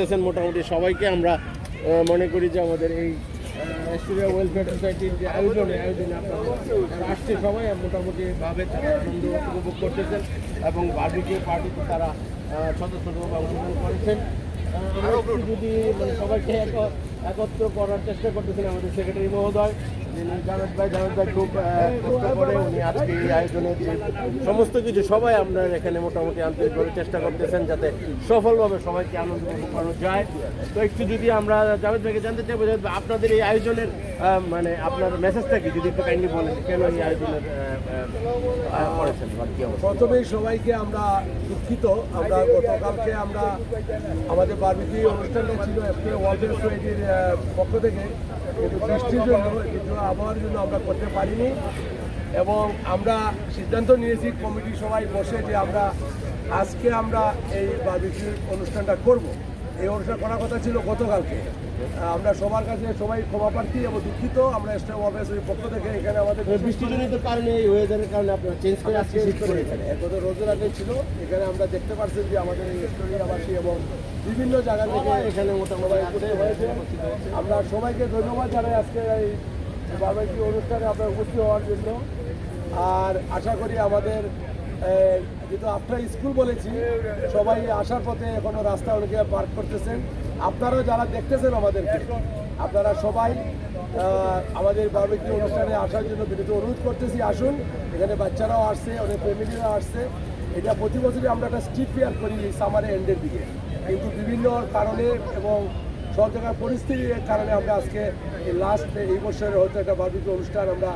করতেছেন মোটামুটি সবাইকে আমরা মনে করি যে আমাদের এই স্টুডিও ওয়েলফেয়ার সোসাইটির যে আয়োজনে আয়োজনে আপনারা আসছে সবাই মোটামুটি ভাবে তারা আনন্দ উপভোগ করতেছেন এবং বার্বিকিউ পার্টিতে তারা সদস্যভাবে অংশগ্রহণ করেছেন। যদি মানে সবাইকে এক- একত্র করার চেষ্টা করতেছেন আমাদের সেক্রেটারি মহোদয়। জাভেদ ভাই জাভেদ ভাই খুব কষ্ট করে উনি আজকে এই আয়োজনের যে সমস্ত কিছু সবাই আমরা এখানে মোটামুটি আন্তরিকভাবে চেষ্টা করতেছেন যাতে সফলভাবে সবাইকে আনন্দ করানো যায়। তো একটু যদি আমরা জাভেদ ভাইকে জানতে চাইব যে আপনাদের এই আয়োজনের মানে আপনার মেসেজটা কি? যদি একটু কাইন্ডলি বলেন, কেন এই আয়োজনের করেছেন প্রথমেই সবাইকে আমরা দুঃখিত। আমরা গতকালকে আমরা আমাদের বার্বিকি অনুষ্ঠানটা ছিল ওয়ার্ল্ড সোসাইটির পক্ষ থেকে। কিন্তু বৃষ্টির জন্য, কিন্তু আবহাওয়ার জন্য আমরা করতে পারিনি। এবং আমরা সিদ্ধান্ত নিয়েছি, কমিটি সবাই বসে যে আমরা আজকে আমরা এই বার্বিকি অনুষ্ঠানটা করব। এই অনুষ্ঠান করার কথা ছিল গতকালকে। আমরা সবার কাছে সবাই ক্ষমা প্রার্থী এবং দুঃখিত। আমরা পক্ষ থেকে এখানে আমাদের বৃষ্টিজনিত কারণে এই ওয়েদারের কারণে আপনারা চেঞ্জ করে করে এখানে গত রোজের আগে ছিল। এখানে আমরা দেখতে পাচ্ছি যে আমাদের এই স্টোরিয়াবাসী এবং বিভিন্ন জায়গা থেকে এখানে মোটামুটি হয়েছে। আমরা সবাইকে ধন্যবাদ জানাই আজকে এই বাবাইকি অনুষ্ঠানে আপনার উপস্থিত হওয়ার জন্য। আর আশা করি আমাদের যেহেতু আফটার স্কুল বলেছি, সবাই আসার পথে এখনও রাস্তা অনেকে পার্ক করতেছেন। আপনারাও যারা দেখতেছেন আমাদেরকে, আপনারা সবাই আমাদের বার্বিকি অনুষ্ঠানে আসার জন্য বিনীত অনুরোধ করতেছি, আসুন। এখানে বাচ্চারাও আসছে, অনেক ফ্যামিলিরাও আসছে। এটা প্রতি বছরই আমরা একটা স্ট্রিট ফেয়ার করি সামারে এন্ডের দিকে। কিন্তু বিভিন্ন কারণে এবং সব জায়গার পরিস্থিতির কারণে আমরা আজকে এই লাস্ট এই বছরের হয়তো একটা বার্বিকি অনুষ্ঠান আমরা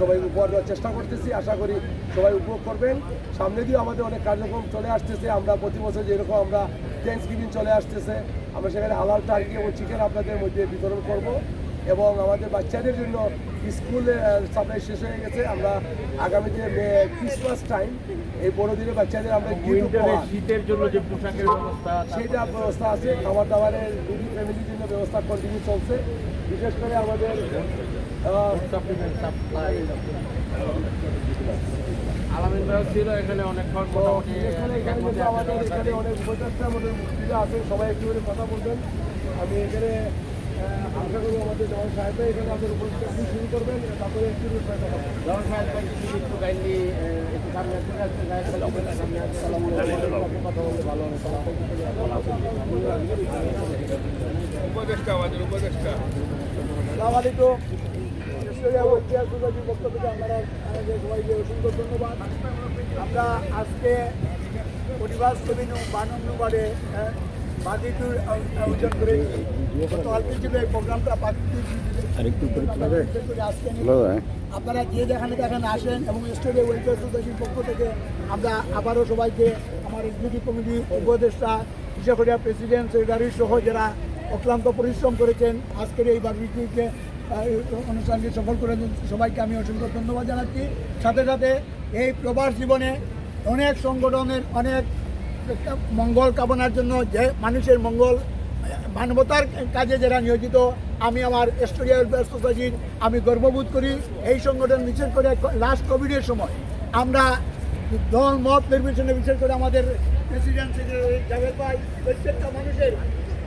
সবাই উপহার দেওয়ার চেষ্টা করতেছি। আশা করি সবাই উপভোগ করবেন। সামনে দিয়ে আমাদের অনেক কার্যক্রম চলে আসতেছে। আমরা প্রতি বছর যেরকম আমরা থ্যাংকস গিভিং চলে আসতেছে আমরা সেখানে হালাল টার্কি এবং চিকেন আপনাদের মধ্যে বিতরণ করব এবং আমাদের বাচ্চাদের জন্য স্কুলে সাপ্লাই শেষ হয়ে গেছে। আমরা আগামীতে ক্রিসমাস টাইম এই বড়দিনে বাচ্চাদের আমরা শীতের জন্য যে পোশাকের ব্যবস্থা সেইটা ব্যবস্থা আছে। খাবার দাবারের দুটি ফ্যামিলির জন্য ব্যবস্থা কন্টিনিউ চলছে। বিশেষ করে আমাদের সাপ্লাই আলামিন ভাইও ছিল এখানে অনেকক্ষণ মোটামুটি আমাদের এখানে অনেক উপদেষ্টা আমাদের মুক্তিরা আছে সবাই একটু করে কথা বলবেন। আমি এখানে আশা করি আমাদের জওয়ান সাহেব এখানে আমাদের উপদেষ্টা শুরু করবেন তারপরে একটু কথা সাহেব একটু কাইন্ডলি একটু সামনে আসতে আসতে সামনে আসতে সালাম কথা বললে ভালো হবে উপদেষ্টা আমাদের উপদেষ্টা। সালাম আলাইকুম। পক্ষ থেকে আমরা আমাদের সবাইকে অসংখ্য ধন্যবাদ। আমরা আজকে পরিবার ছবি বান নম্বরে বাদিটুর আয়োজন করেছি গতকালকে ছিল এই প্রোগ্রামটা আজকে আপনারা যে যেখানে যেখানে আসেন এবং স্টেডিয়াম ওয়েলফেয়ার সোসাইটির পক্ষ থেকে আমরা আবারও সবাইকে আমার এক্সিকিউটিভ কমিটি উপদেষ্টা বিশেষ করে প্রেসিডেন্ট সেক্রেটারি সহ যারা অক্লান্ত পরিশ্রম করেছেন আজকের এই বার্বিকিউকে অনুষ্ঠানকে সফল করে সবাইকে আমি অসংখ্য ধন্যবাদ জানাচ্ছি। সাথে সাথে এই প্রবাস জীবনে অনেক সংগঠনের অনেক মঙ্গল কামনার জন্য যে মানুষের মঙ্গল, মানবতার কাজে যারা নিয়োজিত, আমি আমার স্টোরিয়া ওয়েলফেয়ার সোসাইটির আমি গর্ববোধ করি এই সংগঠন বিশেষ করে লাস্ট কোভিডের সময়। আমরা দল মত নির্বাচনে বিশেষ করে আমাদের প্রেসিডেন্ট সেক্রেটারি জাভেদ ভাই, প্রত্যেকটা মানুষের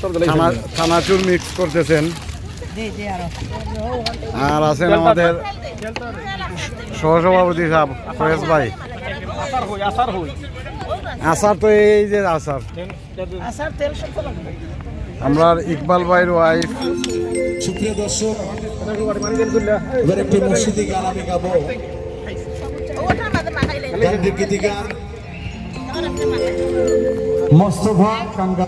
থানা থানাচুর মিক্স করতেছেন। আর আছেন আমাদের সহসভাপতি সাহেব ফয়েজ ভাই। আচার তো এই যে আচার আমরা ইকবাল ভাইয়ের ওয়াইফ সুপ্রিয় দর্শক এবার একটি মসজিদি গান আমি গাবো। গীতিকার মোস্তফা কাঙ্গা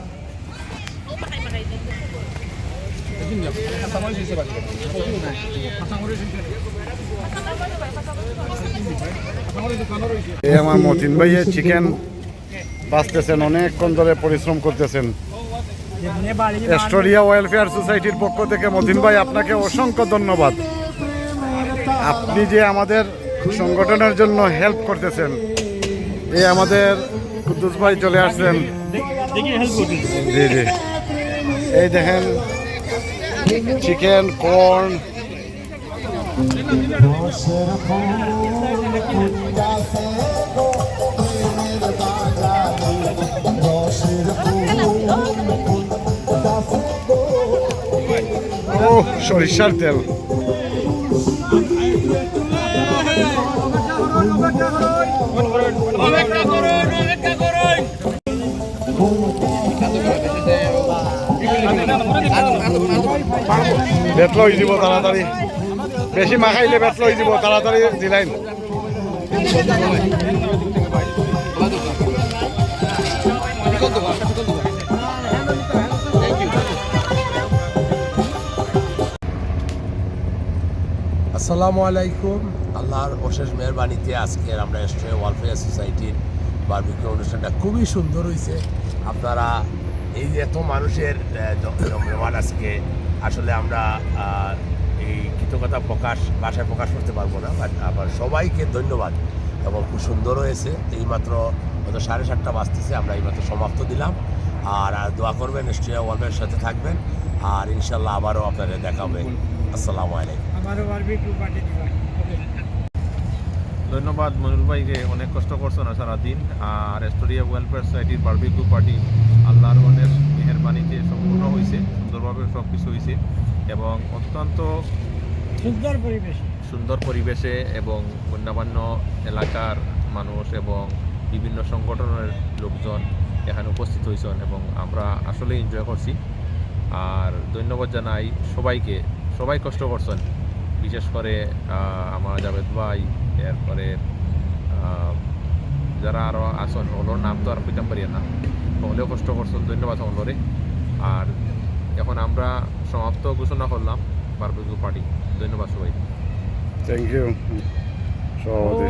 এই আমার মতিন ভাইয়ের চিকেন বাঁচতেছেন অনেকক্ষণ ধরে পরিশ্রম করতেছেন। এস্টোরিয়া ওয়েলফেয়ার সোসাইটির পক্ষ থেকে মদিন ভাই আপনাকে অসংখ্য ধন্যবাদ। আপনি যে আমাদের সংগঠনের জন্য হেল্প করতেছেন এই আমাদের কুদ্দুস ভাই চলে আসছেন। জি জি। এই দেখেন চিকেন কর্ন ও সরিষার তেল। বেত লই দিব তাড়াতাড়ি। বেশি মাখাইলে লই দিব তাড়াতাড়ি দিলাইন আসসালামু আলাইকুম। আল্লাহর অশেষ মেহরবানিতে আজকের আমরা এস্ট্রে ওয়েলফেয়ার সোসাইটির বার্বিকিউ অনুষ্ঠানটা। খুবই সুন্দর হয়েছে আপনারা এই যে এত মানুষের জমজমাট আজকে আসলে আমরা এই কৃতজ্ঞতা প্রকাশ ভাষায় প্রকাশ করতে পারব না বাট আবার সবাইকে ধন্যবাদ। এবং খুব সুন্দর হয়েছে এইমাত্র হয়তো সাড়ে সাতটা বাজতেছে আমরা এইমাত্র সমাপ্ত দিলাম। আর দোয়া করবেন অস্ট্রেলিয়া ওয়ার্ল্ডের সাথে থাকবেন। আর ইনশাল্লাহ আবারও আপনাদের দেখা হবে। আসসালামু আলাইকুম। ধন্যবাদ মনুল ভাইকে অনেক কষ্ট করছ না সারাদিন। আর এস্টোরিয়া ওয়েলফেয়ার সোসাইটির বার্বিকিউ পার্টি আল্লাহর অনেক মেহরবানিতে সম্পূর্ণ হয়েছে সুন্দরভাবে সব কিছু হয়েছে এবং অত্যন্ত সুন্দর পরিবেশ। সুন্দর পরিবেশে এবং অন্যান্য এলাকার মানুষ এবং বিভিন্ন সংগঠনের লোকজন এখানে উপস্থিত হয়েছেন এবং আমরা আসলে এনজয় করছি। আর ধন্যবাদ জানাই সবাইকে। সবাই কষ্ট করছেন বিশেষ করে আমার জাভেদ ভাই এরপরে আহ, যারা আরও আসন ওলোর নাম তো আর কইতাম পারি না। হলেও কষ্ট করছেন ধন্যবাদ ওলোরে আর এখন আমরা সমাপ্ত ঘোষণা করলাম বারবিকিউ পার্টি ধন্যবাদ সবাই থ্যাংক ইউ সভাপতি